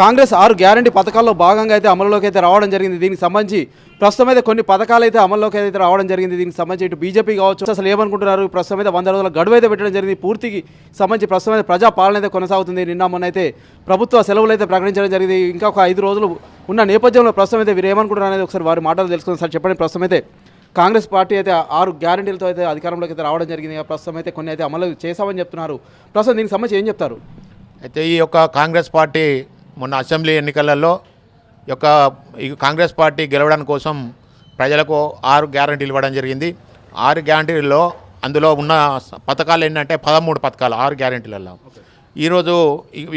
కాంగ్రెస్ ఆరు గ్యారంటీ పథకాల్లో భాగంగా అయితే అమలులోకి అయితే రావడం జరిగింది. దీనికి సంబంధించి ప్రస్తుతం అయితే కొన్ని పథకాలు అయితే అమల్లోకి అయితే రావడం జరిగింది. దీనికి సంబంధించి ఇటు బీజేపీ కావచ్చు అసలు ఏమనుకుంటున్నారు? ప్రస్తుతం అయితే వంద రోజుల గడువు అయితే పెట్టడం జరిగింది. పూర్తికి సంబంధించి ప్రస్తుతం అయితే ప్రజా పాలన అయితే కొనసాగుతుంది. నిన్న మొన్న అయితే ప్రభుత్వ సెలవులు అయితే ప్రకటించడం జరిగింది. ఇంకా ఒక ఐదు రోజులు ఉన్న నేపథ్యంలో ప్రస్తుతం అయితే వీరు ఏమనుకుంటున్నారు అనేది ఒకసారి వారి మాటలు తెలుసుకుని సార్ చెప్పండి. ప్రస్తుతం అయితే కాంగ్రెస్ పార్టీ అయితే ఆరు గ్యారంటీలతో అయితే అధికారంలోకి అయితే రావడం జరిగింది. ప్రస్తుతం అయితే కొన్ని అయితే అమలు చేశామని చెప్తున్నారు. ప్రస్తుతం దీనికి సంబంధించి ఏం చెప్తారు? అయితే ఈ యొక్క కాంగ్రెస్ పార్టీ మొన్న అసెంబ్లీ ఎన్నికలలో ఈ యొక్క ఈ కాంగ్రెస్ పార్టీ గెలవడం కోసం ప్రజలకు ఆరు గ్యారంటీలు ఇవ్వడం జరిగింది. ఆరు గ్యారంటీల్లో అందులో ఉన్న పథకాలు ఏంటంటే పదమూడు పథకాలు ఆరు గ్యారంటీలలో. ఈరోజు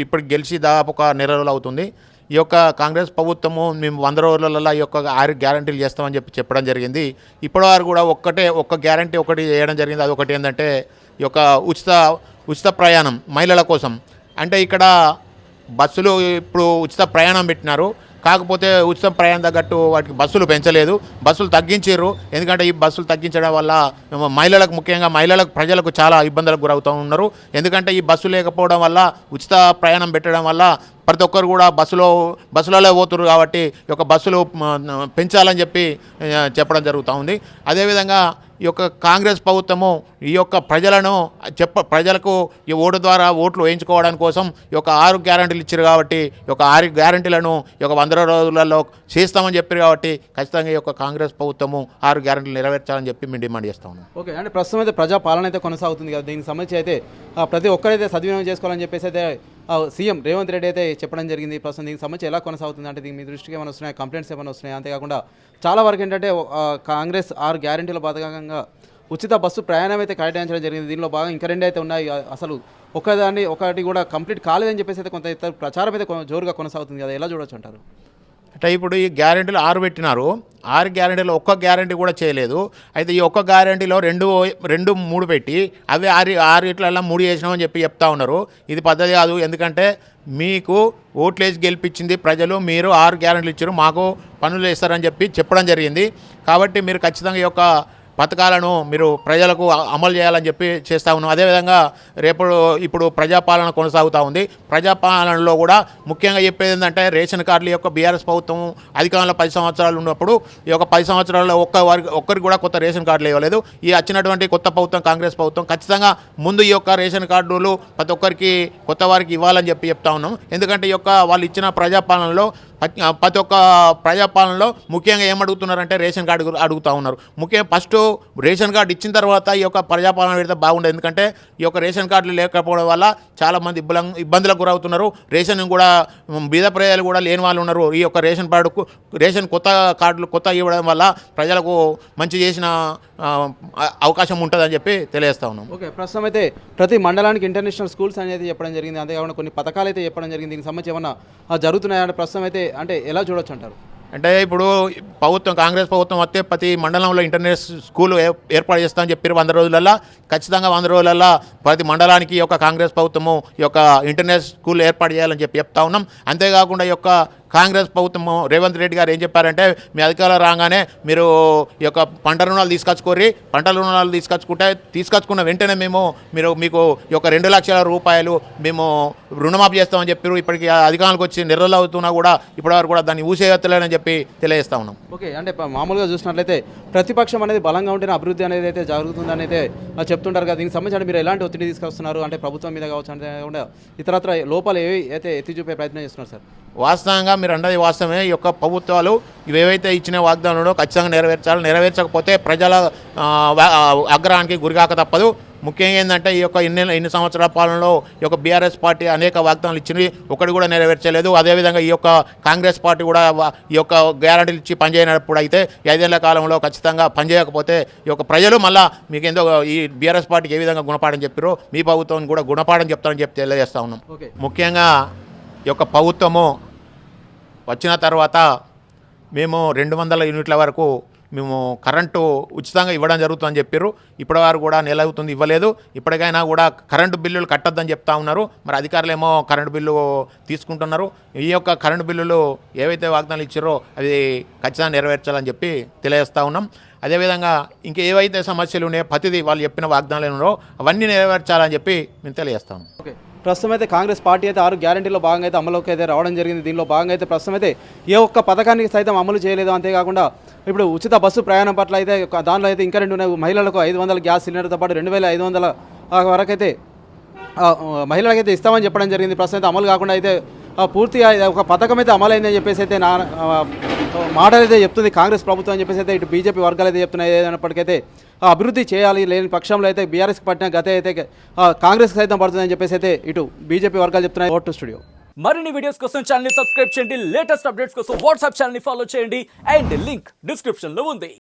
ఇప్పుడు గెలిచి దాదాపు ఒక నెల రోజులు అవుతుంది. ఈ యొక్క కాంగ్రెస్ ప్రభుత్వము మేము వంద రోజులలో ఈ యొక్క ఆరు గ్యారంటీలు చేస్తామని చెప్పి చెప్పడం జరిగింది. ఇప్పటివారు కూడా ఒక్కటే ఒక్క గ్యారంటీ ఒకటి చేయడం జరిగింది. అది ఒకటి ఏంటంటే ఈ యొక్క ఉచిత ఉచిత ప్రయాణం మహిళల కోసం. అంటే ఇక్కడ బస్సులు ఇప్పుడు ఉచిత ప్రయాణం పెట్టినారు. కాకపోతే ఉచిత ప్రయాణం తగ్గట్టు వాటికి బస్సులు పెంచలేదు. బస్సులు తగ్గించారు ఎందుకంటే ఈ బస్సులు తగ్గించడం వల్ల మహిళలకు ముఖ్యంగా మహిళలకు ప్రజలకు చాలా ఇబ్బందులకు గురవుతూ ఉన్నారు. ఎందుకంటే ఈ బస్సు లేకపోవడం వల్ల ఉచిత ప్రయాణం పెట్టడం వల్ల ప్రతి ఒక్కరు కూడా బస్సులో బస్సులలో పోతున్నారు కాబట్టి ఈ యొక్క బస్సులు పెంచాలని చెప్పి చెప్పడం జరుగుతూ ఉంది. అదేవిధంగా ఈ యొక్క కాంగ్రెస్ ప్రభుత్వము ఈ యొక్క ప్రజలను చెప్ప ప్రజలకు ఈ ఓటు ద్వారా ఓట్లు వేయించుకోవడానికి కోసం ఈ యొక్క ఆరు గ్యారంటీలు ఇచ్చారు కాబట్టి ఈ యొక్క ఆరు గ్యారంటీలను ఈ యొక్క వంద రోజులలో చేస్తామని చెప్పారు కాబట్టి ఖచ్చితంగా ఈ యొక్క కాంగ్రెస్ ప్రభుత్వము ఆరు గ్యారంటీలు నెరవేర్చాలని చెప్పి మేము డిమాండ్ చేస్తా ఉన్నాం. ఓకే అంటే ప్రస్తుతం అయితే ప్రజా పాలన అయితే కొనసాగుతుంది కదా. దీనికి సంబంధించి అయితే ప్రతి ఒక్కరైతే సద్వినియోగం చేసుకోవాలని చెప్పేసి అయితే సీఎం రేవంత్ రెడ్డి అయితే చెప్పడం జరిగింది. ప్రస్తుతం దీనికి సంబంధించి ఎలా కొనసాగుతుంది అంటే దీనికి మీ దృష్టికి ఏమైనా వస్తున్నాయి? కంప్లైంట్స్ ఏమైనా వస్తున్నాయి? అంతేకాకుండా చాలా వరకు ఏంటంటే కాంగ్రెస్ ఆరు గ్యారంటీల భాగంగా ఉచిత బస్సు ప్రయాణం అయితే కేటాయించడం జరిగింది. దీనిలో భాగం ఇంకా రెండు అయితే ఉన్నాయి. అసలు ఒకదాన్ని ఒకటి కూడా కంప్లీట్ కాలేదని చెప్పేసి అయితే కొంత ప్రచారం అయితే కొ- జోరుగా కొనసాగుతుంది కదా. ఎలా చూడొచ్చు అంటారు? అంటే ఇప్పుడు ఈ గ్యారెంటీలు ఆరు పెట్టినారు. ఆరు గ్యారెంటీలో ఒక్క గ్యారంటీ కూడా చేయలేదు. అయితే ఈ ఒక్క గ్యారంటీలో రెండు రెండు మూడు పెట్టి అవి ఆరు ఆరు ఇట్లల్లా మూడు చేసినామని చెప్పి చెప్తా ఉన్నారు. ఇది పద్ధతి కాదు. ఎందుకంటే మీకు ఓట్లేసి గెలిపించింది ప్రజలు మీరు ఆరు గ్యారంటీలు ఇచ్చారు మాకు పనులు చేస్తారని చెప్పి చెప్పడం జరిగింది. కాబట్టి మీరు ఖచ్చితంగా ఈ యొక్క పథకాలను మీరు ప్రజలకు అమలు చేయాలని చెప్పి చేస్తూ ఉన్నాం. అదేవిధంగా రేపు ఇప్పుడు ప్రజాపాలన కొనసాగుతూ ఉంది. ప్రజాపాలనలో కూడా ముఖ్యంగా చెప్పేది ఏంటంటే రేషన్ కార్డుల యొక్క బీఆర్ఎస్ ప్రభుత్వం అధికారంలో పది సంవత్సరాలు ఉన్నప్పుడు ఈ యొక్క పది సంవత్సరాల్లో ఒక్క వారికి ఒక్కరికి కూడా కొత్త రేషన్ కార్డులు ఇవ్వలేదు. ఈ వచ్చినటువంటి కొత్త ప్రభుత్వం కాంగ్రెస్ ప్రభుత్వం ఖచ్చితంగా ముందు ఈ యొక్క రేషన్ కార్డులు ప్రతి ఒక్కరికి కొత్త వారికి ఇవ్వాలని చెప్పి చెప్తా ఉన్నాం. ఎందుకంటే ఈ యొక్క వాళ్ళు ఇచ్చిన ప్రజాపాలనలో ప్రతి ప్రతి ఒక్క ప్రజాపాలనలో ముఖ్యంగా ఏమడుగుతున్నారంటే రేషన్ కార్డు అడుగుతూ ఉన్నారు. ముఖ్యంగా ఫస్ట్ రేషన్ కార్డు ఇచ్చిన తర్వాత ఈ యొక్క ప్రజాపాలన పెడితే బాగుండదు. ఎందుకంటే ఈ యొక్క రేషన్ కార్డులు లేకపోవడం వల్ల చాలామంది ఇబ్బంది ఇబ్బందులకు గురవుతున్నారు. రేషన్ కూడా బీద ప్రజలు కూడా లేని వాళ్ళు ఉన్నారు. ఈ యొక్క రేషన్ కార్డుకు రేషన్ కొత్త కార్డులు కొత్త ఇవ్వడం వల్ల ప్రజలకు మంచి చేసిన అవకాశం ఉంటుందని చెప్పి తెలియజేస్తా ఉన్నాం. ఓకే ప్రస్తుతం అయితే ప్రతి మండలానికి ఇంటర్నేషనల్ స్కూల్స్ అనేది చెప్పడం జరిగింది. అంతేకాకుండా కొన్ని పథకాలు అయితే చెప్పడం జరిగింది. దీనికి సంబంధించి ఏమన్నా ఆ, జరుగుతున్నాయంటే ప్రస్తుతం అయితే అంటే ఎలా చూడొచ్చు అంటారు? అంటే ఇప్పుడు ప్రభుత్వం కాంగ్రెస్ ప్రభుత్వం వస్తే ప్రతి మండలంలో ఇంటర్నెట్ స్కూల్ ఏర్పాటు చేస్తామని చెప్పారు వంద రోజులల్లో. ఖచ్చితంగా వంద రోజులల్లో ప్రతి మండలానికి ఈ యొక్క కాంగ్రెస్ ప్రభుత్వము ఈ యొక్క ఇంటర్నెట్ స్కూల్ ఏర్పాటు చేయాలని చెప్పి చెప్తా ఉన్నాం. అంతేకాకుండా ఈ యొక్క కాంగ్రెస్ ప్రభుత్వము రేవంత్ రెడ్డి గారు ఏం చెప్పారంటే మీ అధికారం రాగానే మీరు ఈ యొక్క పంట రుణాలు తీసుకొచ్చుకోర్రి. పంట రుణాలు తీసుకొచ్చుకుంటే తీసుకొచ్చుకున్న వెంటనే మేము మీరు మీకు ఈ యొక్క రెండు లక్షల రూపాయలు మేము రుణమాఫీ చేస్తామని చెప్పారు ఇప్పటికి అధికారులకు వచ్చి నెర్రలు అవుతున్నా కూడా ఇప్పటివరకు కూడా దాన్ని ఊసేయత్తలేదని చెప్పి తెలియజేస్తా ఉన్నాం. ఓకే అంటే మామూలుగా చూసినట్లయితే ప్రతిపక్షం అనేది బలంగా ఉంటేనే అభివృద్ధి అనేది అయితే జరుగుతుందని అయితే చెప్తుంటారు కదా. దీనికి సంబంధించి మీరు ఎలాంటి ఒత్తిడి తీసుకొస్తున్నారు? అంటే ప్రభుత్వం మీద కావచ్చు అంటే ఇతరత్ర లోపాలు ఏవి అయితే ఎత్తి చూపే ప్రయత్నం చేస్తున్నారు సార్? వాస్తవంగా మీరు అన్నది వాస్తవమే. ఈ యొక్క ప్రభుత్వాలు ఇవేవైతే ఇచ్చిన వాగ్దానాలు ఖచ్చితంగా నెరవేర్చాలి. నెరవేర్చకపోతే ప్రజల ఆగ్రహానికి గురికాక తప్పదు. ముఖ్యంగా ఏంటంటే ఈ యొక్క ఇన్ని ఇన్ని సంవత్సరాల పాలనలో ఈ యొక్క బీఆర్ఎస్ పార్టీ అనేక వాగ్దానాలు ఇచ్చింది. ఒకటి కూడా నెరవేర్చలేదు. అదేవిధంగా ఈ యొక్క కాంగ్రెస్ పార్టీ కూడా ఈ యొక్క గ్యారంటీలు ఇచ్చి పనిచేయనప్పుడు అయితే ఐదేళ్ళ కాలంలో ఖచ్చితంగా పనిచేయకపోతే ఈ యొక్క ప్రజలు మళ్ళా మీకు ఏందో ఈ బీఆర్ఎస్ పార్టీకి ఏ విధంగా గుణపాఠం చెప్పారో మీ ప్రభుత్వం కూడా గుణపాఠం చెప్తారని చెప్పి తెలియజేస్తా ఉన్నాం. ఓకే. ముఖ్యంగా ఈ యొక్క ప్రభుత్వము వచ్చిన తర్వాత మేము రెండు వందల యూనిట్ల వరకు మేము కరెంటు ఉచితంగా ఇవ్వడం జరుగుతుందని చెప్పారు ఇప్పటి వారు కూడా నెల అవుతుంది ఇవ్వలేదు. ఇప్పటికైనా కూడా కరెంటు బిల్లులు కట్టొద్దని చెప్తా ఉన్నారు. మరి అధికారులు ఏమో కరెంటు బిల్లు తీసుకుంటున్నారు. ఈ యొక్క కరెంటు బిల్లులు ఏవైతే వాగ్దానాలు ఇచ్చారో అవి ఖచ్చితంగా నెరవేర్చాలని చెప్పి తెలియజేస్తా ఉన్నాం. అదేవిధంగా ఇంక ఏవైతే సమస్యలు ఉన్నాయో ప్రతిదీ వాళ్ళు చెప్పిన వాగ్దానాలు ఉన్నారో అవన్నీ నెరవేర్చాలని చెప్పి మేము తెలియజేస్తాం ఓకే. ప్రస్తుతం అయితే కాంగ్రెస్ పార్టీ అయితే ఆరు గ్యారంటీలో భాగంగా అయితే అమలుకి అయితే రావడం జరిగింది. దీనిలో భాగంగా అయితే ప్రస్తుతం అయితే ఏ ఒక్క పథకానికి సైతం అమలు చేయలేదు. అంతేకాకుండా ఇప్పుడు ఉచిత బస్సు ప్రయాణం పట్ల అయితే ఒక దానిలో అయితే ఇంకా రెండు ఉన్నాయి. మహిళలకు ఐదు వందల గ్యాస్ సిలిండర్తో పాటు రెండు వేల ఐదు వందల వరకు అయితే మహిళలకైతే ఇస్తామని చెప్పడం జరిగింది. ప్రస్తుతం అయితే అమలు కాకుండా అయితే పూర్తిగా ఒక పథకం అయితే అమలైందని చెప్పేసి అయితే నా మాటలు అయితే చెప్తుంది కాంగ్రెస్ ప్రభుత్వం అని చెప్పేసి అయితే ఇటు బీజేపీ వర్గాలు అయితే చెప్తున్నాయి. ఏదైనప్పటికైతే అభివృద్ధి చేయాలి లేని పక్షంలో అయితే బీఆర్ఎస్కి పట్టిన గత అయితే కాంగ్రెస్కి సైతం పడుతుందని చెప్పేసి అయితే ఇటు బీజేపీ వర్గాలు చెప్తున్నాయి. Vote studio. మరిన్ని వీడియోస్ కోసం ఛానల్ సబ్స్క్రైబ్ చేయండి. లేటెస్ట్ అప్డేట్స్ కోసం వాట్సాప్ ఛానల్ని ఫాలో చేయండి. అండ్ లింక్ డిస్క్రిప్షన్లో ఉంది.